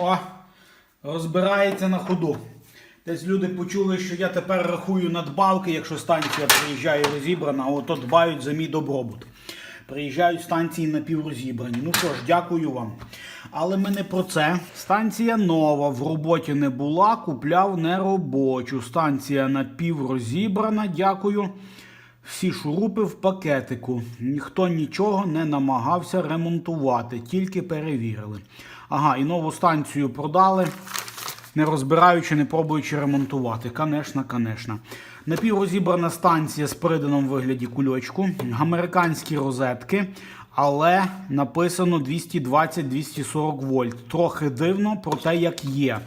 О, розбирається на ходу. Десь люди почули, що я тепер рахую надбавки, якщо станція приїжджає розібрана, а ото дбають за мій добробут. Приїжджають станції напіврозібрані. Ну що ж, дякую вам. Але ми не про це. Станція нова, в роботі не була, купляв неробочу. Станція напіврозібрана, дякую. Всі шурупи в пакетику. Ніхто нічого не намагався ремонтувати, тільки перевірили. Ага, і нову станцію продали, не розбираючи, не пробуючи ремонтувати. Конечно, конечно. Напіврозібрана станція з приданом вигляді кульочку, американські розетки, але написано 220-240 вольт. Трохи дивно, проте як є.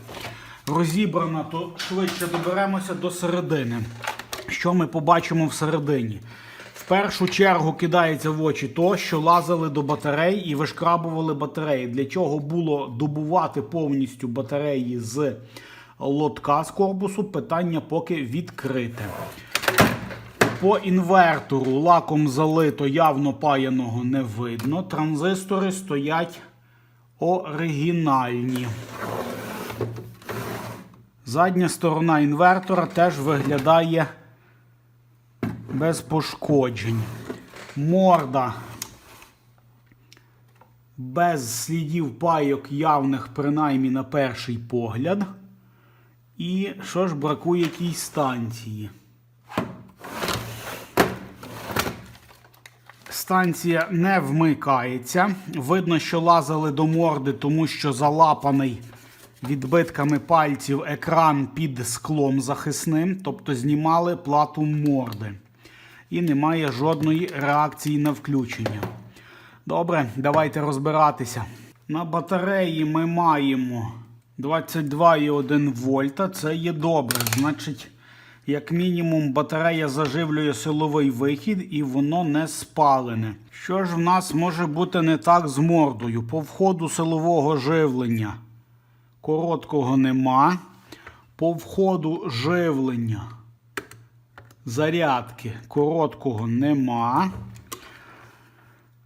Розібрана, то швидше доберемося до середини. Що ми побачимо всередині? В першу чергу кидається в очі то, що лазили до батарей і вишкрабували батареї. Для чого було добувати повністю батареї з лотка з корпусу, питання поки відкрите. По інвертору лаком залито явно паяного не видно. Транзистори стоять оригінальні. Задня сторона інвертора теж виглядає без пошкоджень. Морда без слідів пайок явних, принаймні на перший погляд. І що ж бракує якійсь станції? Станція не вмикається. Видно, що лазили до морди, тому що залапаний відбитками пальців екран під склом захисним, тобто знімали плату морди. І немає жодної реакції на включення. Добре, давайте розбиратися. На батареї ми маємо 22,1 вольта. Це є добре. Значить, як мінімум, батарея заживлює силовий вихід і воно не спалене. Що ж в нас може бути не так з мордою? По входу силового живлення короткого нема. По входу живлення зарядки короткого нема.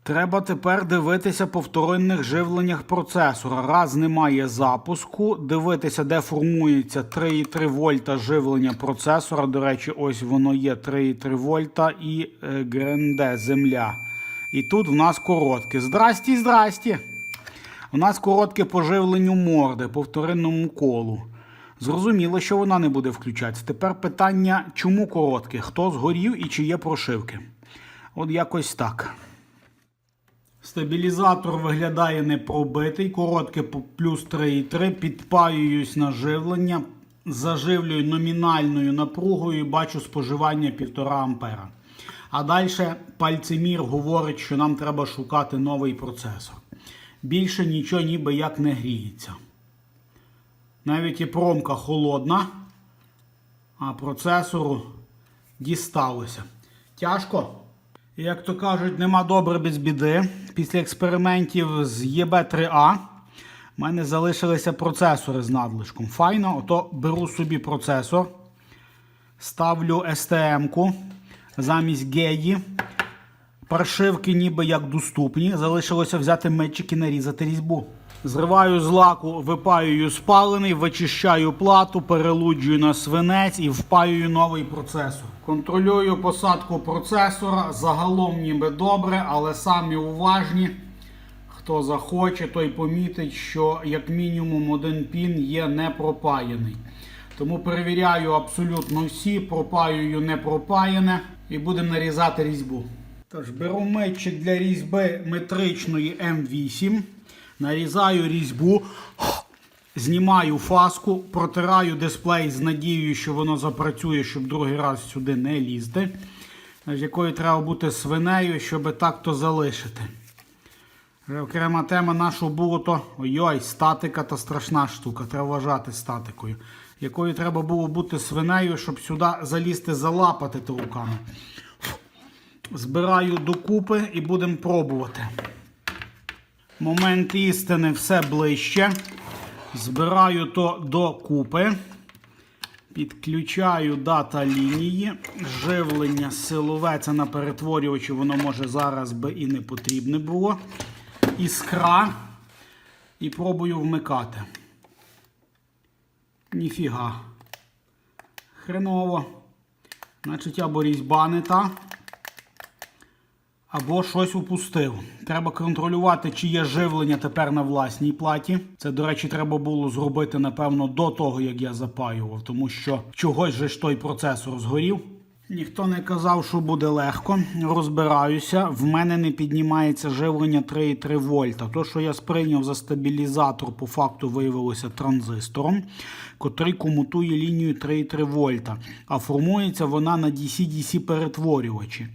Треба тепер дивитися по вторинних живленнях процесора. Раз немає запуску, дивитися, де формується 3,3 вольта живлення процесора. До речі, ось воно є 3,3 вольта і е, ГРНД земля. І тут в нас коротке. Здрасті, здрасті. У нас коротке по живленню морди по вторинному колу. Зрозуміло, що вона не буде включатися. Тепер питання, чому коротке? Хто згорів і чи є прошивки? От якось так. Стабілізатор виглядає не пробитий, коротке плюс 3,3, підпаююсь на живлення, заживлюю номінальною напругою і бачу споживання 1,5 ампера. А далі пальцемір говорить, що нам треба шукати новий процесор. Більше нічого ніби як не гріється. Навіть і промка холодна, а процесору дісталося. Тяжко. Як то кажуть, нема добре без біди. Після експериментів з ЄБ3А в мене залишилися процесори з надлишком. Файно, ото беру собі процесор, ставлю STM-ку замість геді. Паршивки ніби як доступні. Залишилося взяти метчик і нарізати різьбу. Зриваю з лаку, випаюю спалений, вичищаю плату, перелуджую на свинець і впаюю новий процесор. Контролюю посадку процесора. Загалом ніби добре, але самі уважні. Хто захоче, той помітить, що як мінімум один пін є не пропаяний. Тому перевіряю абсолютно всі, пропаюю не пропаяне і будемо нарізати різьбу. Тож, беру метчик для різьби метричної М8, нарізаю різьбу, знімаю фаску, протираю дисплей з надією, що воно запрацює, щоб другий раз сюди не лізти. З якою треба бути свинею, щоб так-то залишити. Окрема тема нашого було то ой-ой, статика та страшна штука, треба вважати статикою. Якою треба було бути свинею, щоб сюди залізти, залапати руками. Збираю докупи і будемо пробувати. Момент істини все ближче. Збираю то докупи. Підключаю дата лінії. Живлення силове це на перетворювачі, воно може зараз би і не потрібне було. Іскра. І пробую вмикати. Ніфіга. Хреново. Значить, або різьба не та, або щось упустив. Треба контролювати, чи є живлення тепер на власній платі. Це, до речі, треба було зробити, напевно, до того, як я запаював, тому що чогось же ж той процесор згорів. Ніхто не казав, що буде легко. Розбираюся. В мене не піднімається живлення 3,3 вольта. То, що я сприйняв за стабілізатор, по факту виявилося транзистором, котрий комутує лінію 3,3 вольта. А формується вона на DC-DC перетворювачі.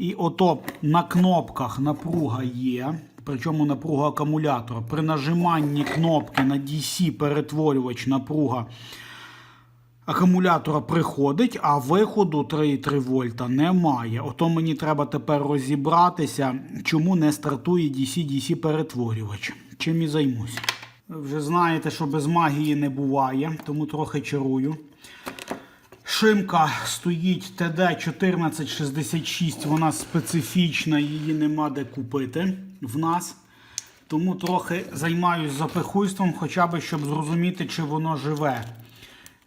І ото на кнопках напруга є, причому напруга акумулятора. При нажиманні кнопки на DC перетворювач напруга акумулятора приходить, а виходу 3,3 вольта немає. Ото мені треба тепер розібратися, чому не стартує DC-DC перетворювач. Чим і займусь. Ви Вже знаєте, що без магії не буває, тому трохи чарую. Шимка стоїть TD1466, вона специфічна, її нема де купити в нас. Тому трохи займаюся запихуйством, хоча б щоб зрозуміти, чи воно живе.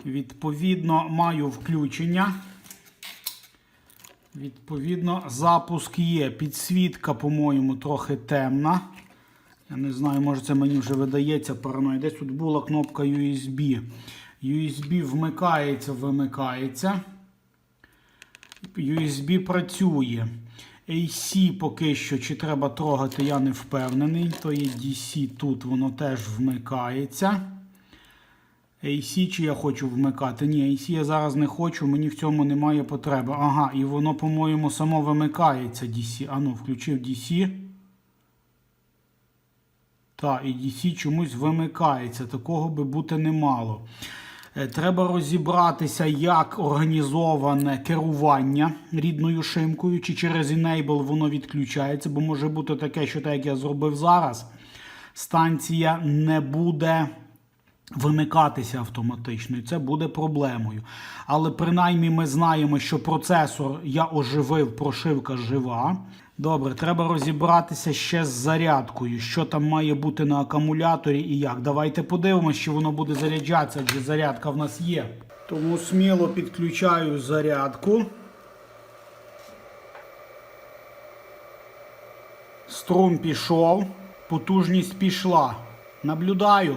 Відповідно, маю включення. Відповідно, запуск є. Підсвітка, по-моєму, трохи темна. Я не знаю, може це мені вже видається параноя. Десь тут була кнопка USB. USB вмикається, вимикається. USB працює. AC поки що, чи треба трогати, я не впевнений. То є DC тут, воно теж вмикається. AC чи я хочу вмикати? Ні, AC я зараз не хочу, мені в цьому немає потреби. Ага, і воно, по-моєму, само вимикається DC. Ану, включив DC. Так, і DC чомусь вимикається. Такого би бути не мало. Треба розібратися, як організоване керування рідною шимкою, чи через Enable воно відключається, бо може бути таке, що так як я зробив зараз, станція не буде вимикатися автоматично, і це буде проблемою. Але принаймні ми знаємо, що процесор я оживив, прошивка жива. Добре, треба розібратися ще з зарядкою, що там має бути на акумуляторі і як. Давайте подивимося, чи воно буде заряджатися, адже зарядка в нас є. Тому сміло підключаю зарядку. Струм пішов, потужність пішла. Наблюдаю.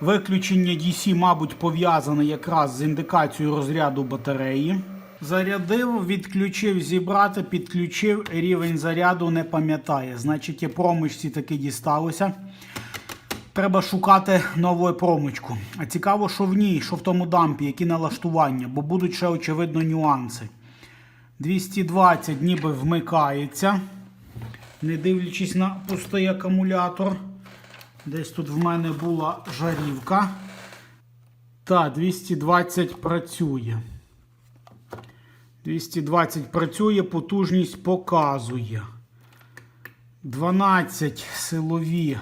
Виключення DC, мабуть, пов'язане якраз з індикацією розряду батареї. Зарядив, відключив зібрати, підключив, рівень заряду не пам'ятає. Значить, і промичці таки дісталося. Треба шукати нову промичку. А цікаво, що в ній, що в тому дампі, які налаштування, бо будуть ще, очевидно, нюанси. 220 ніби вмикається, не дивлячись на пустий акумулятор. Десь тут в мене була жарівка. Та, 220 працює. 220 працює, потужність показує. 12 силові.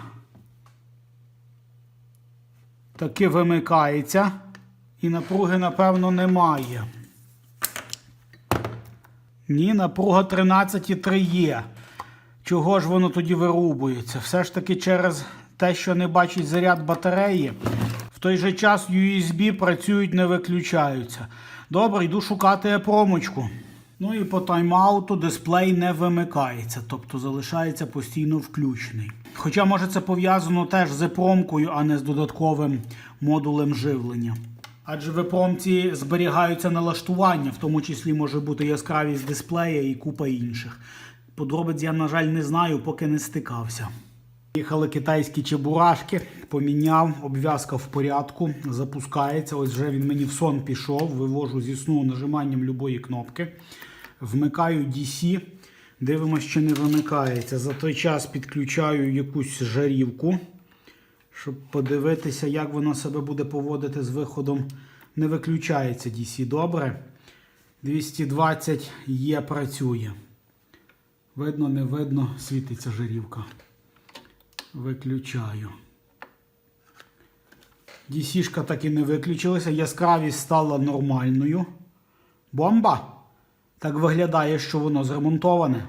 Таки вимикається. І напруги, напевно, немає. Ні, напруга 13,3 є. Чого ж воно тоді вирубується? Все ж таки через те, що не бачить заряд батареї. В той же час USB працюють, не виключаються. Добре, йду шукати промочку. Ну і по тайм-ауту дисплей не вимикається, тобто залишається постійно включений. Хоча, може, це пов'язано теж з промкою, а не з додатковим модулем живлення. Адже в промці зберігаються налаштування, в тому числі може бути яскравість дисплея і купа інших. Подробиць я, на жаль, не знаю, поки не стикався. Їхали китайські чебурашки, поміняв, обв'язка в порядку, запускається. Ось вже він мені в сон пішов, вивожу зі сну нажиманням любої кнопки. Вмикаю DC, дивимося, чи не вимикається. За той час підключаю якусь жарівку, щоб подивитися, як воно себе буде поводити з виходом. Не виключається DC. Добре. 220 є, працює. Видно, не видно, світиться жарівка. Виключаю. DC-шка так і не виключилася. Яскравість стала нормальною. Бомба! Так виглядає, що воно зремонтоване.